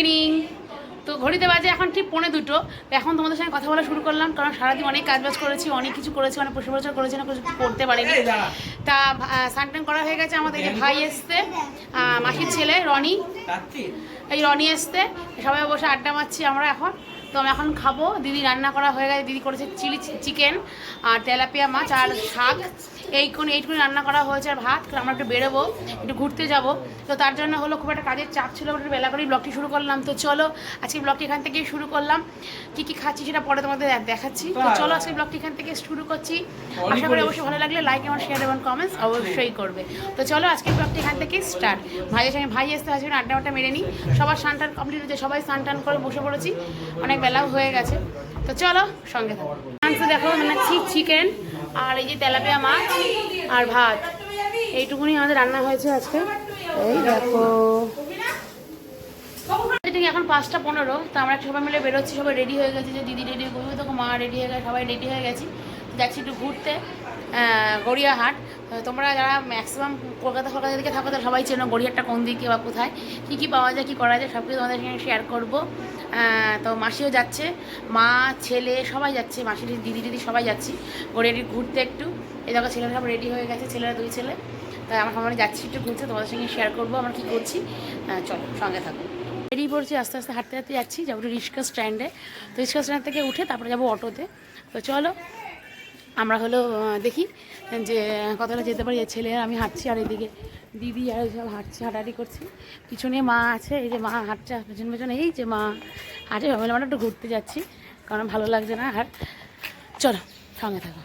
Evening তো ঘড়িতে বাজে এখন ঠিক পৌনে দুটো। এখন তোমাদের সঙ্গে কথা বলা শুরু করলাম কারণ সারাদিন অনেক কাজবাজ করেছি অনেক কিছু করেছি অনেক প্রশ্ন প্রচার করেছি না কিছু করতে পারিনি। তা সানটান করা হয়ে গেছে আমাদের যে ভাই এসছে মাসির ছেলে রনি। এই রনি এসছে সবাই বসে আড্ডা মারছি আমরা এখন। তো আমি এখন খাব দিদি রান্না করা হয়ে গেছে দিদি করেছে চিলি চিকেন আর তেলাপিয়া মাছ আর শাক। এইটুকুনি এইটুকুনি রান্না করা হয়েছে আর ভাত আমরা একটু বেরোবো একটু ঘুরতে যাব। তো তার জন্য হলো খুব একটা কাজের চাপ ছিল একটু বেলা করেই ব্লগটি শুরু করলাম। তো চলো আজকে ব্লগটি এখান থেকেই শুরু করলাম। কি কি খাচ্ছি সেটা পরে তোমাদের দেখাচ্ছি। তো চলো আজকে ব্লগটি এখান থেকে শুরু করছি। আশা করি অবশ্যই ভালো লাগলে লাইক এবং শেয়ার এবং কমেন্টস অবশ্যই করবে। তো চলো আজকে ব্লগটি এখান থেকে স্টার্ট ভাইয়ের সঙ্গে ভাই আসতে আসবে আড্ডা আড্ডা মেরে নিই সবার স্নান টান কমপ্লিট হয়েছে সবাই স্নান টান করে বসে পড়েছি। অনেক বেলাও হয়ে গেছে। তো চলো সঙ্গে থাকো। দেখো মানে চিকেন আর এই যে তেলাপিয়া মাছ আর ভাত। এইটুকুনি আমাদের রান্না হয়েছে আজকে। এই দেখো। ঠিক এখন পাঁচটা পনেরো, তো আমরা সবাই মিলে বেরোচ্ছি, সবাই রেডি হয়ে গেছি যে দিদি রেডি করবি তো মা রেডি হয়ে গেছে, সবাই রেডি হয়ে গেছি। যাচ্ছি একটু ঘুরতে। গড়িয়াহাট। তোমরা যারা ম্যাক্সিমাম কলকাতা কলকাতা দিকে থাকো তারা সবাই চেনো গড়িয়াহাটটা কোন দিকে বা কোথায়, কী কী পাওয়া যায়, কী করা যায় সব কিছু তোমাদের সঙ্গে শেয়ার করব। তো মাসিও যাচ্ছে, মা, ছেলে সবাই যাচ্ছে, মাসির দিদি দিদি সবাই যাচ্ছি গড়িয়াটি ঘুরতে একটু। এই দেখো ছেলেরা সব রেডি হয়ে গেছে, ছেলেরা দুই ছেলে। তাই আমার সবাই যাচ্ছি একটু ঘুরতে, তোমাদের সঙ্গে শেয়ার করব আমরা কী করছি। চলো সঙ্গে থাকো। বেরিয়ে পড়ছি, আস্তে আস্তে হাঁটতে হাঁটতে যাচ্ছি, যাব রিক্সা স্ট্যান্ডে তো রিক্সা স্ট্যান্ড থেকে উঠে তারপরে যাব অটোতে। তো চলো আমরা হলো দেখি যে কতটা যেতে পারি এই ছেলে আমি হাঁটছি আর এদিকে দিদি আর সব হাঁটছি হাঁটাহাঁটি করছি। পিছনে মা আছে এই যে মা হাঁটছে পেছন পেছনে এই যে মা হাঁটে সবাই আমরা একটু ঘুরতে যাচ্ছি কারণ ভালো লাগছে না আর চলো সঙ্গে থাকো।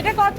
এটা কত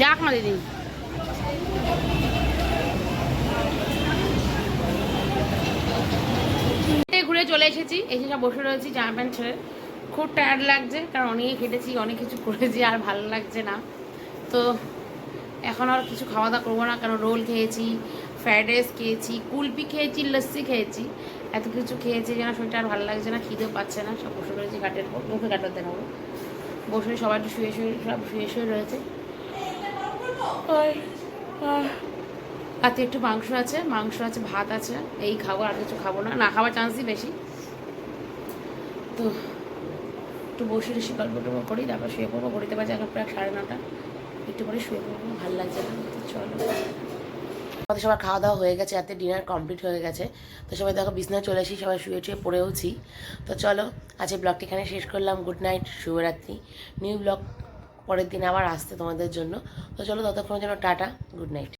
যাক না দিদি। ঘুরে চলে এসেছি, এসে সব বসে রয়েছি জামা প্যান্ট ছেড়ে। খুব টায়ার্ড লাগছে, কারণ অনেক হেঁটেছি, অনেক কিছু করেছি, আর ভালো লাগছে না। তো এখন আর কিছু খাওয়া দাওয়া করব না, কারণ রোল খেয়েছি ফ্রাইড রাইস খেয়েছি, কুলপি খেয়েছি, লস্যি খেয়েছি। এত কিছু খেয়েছি যেন শরীরটা আর ভালো লাগছে না, খিদেও পাচ্ছে না, সব বসে রয়েছি ঘাটের মুখে কাটাতে নেব বসে সবাই একটু শুয়ে শুয়ে সব শুয়ে শুয়ে রয়েছে। রাতে একটু মাংস আছে মাংস আছে ভাত আছে। এই খাব আর কিছু খাব না। না খাওয়ার চান্সই বেশি। তো একটু বসে বেশি গল্প টল্প করি তারপর শুয়ে পড়ব। ঘড়িতে বাজে এখন প্রায় সাড়ে নটা। একটু পরে শুয়ে পড়ব। ভালো লাগছে না। তো চলো। আমাদের সবার খাওয়া দাওয়া হয়ে গেছে, রাতে ডিনার কমপ্লিট হয়ে গেছে। তো সবাই দেখো বিছনায় চলে আসি সবাই শুয়ে শুয়ে পড়েওছি। তো চলো আজকে ব্লগটি এখানে শেষ করলাম। গুড নাইট শুভরাত্রি। নিউ ব্লগ পরের দিন আবার আসতে তোমাদের জন্য। তো চলো ততক্ষণের জন্য টাটা গুড নাইট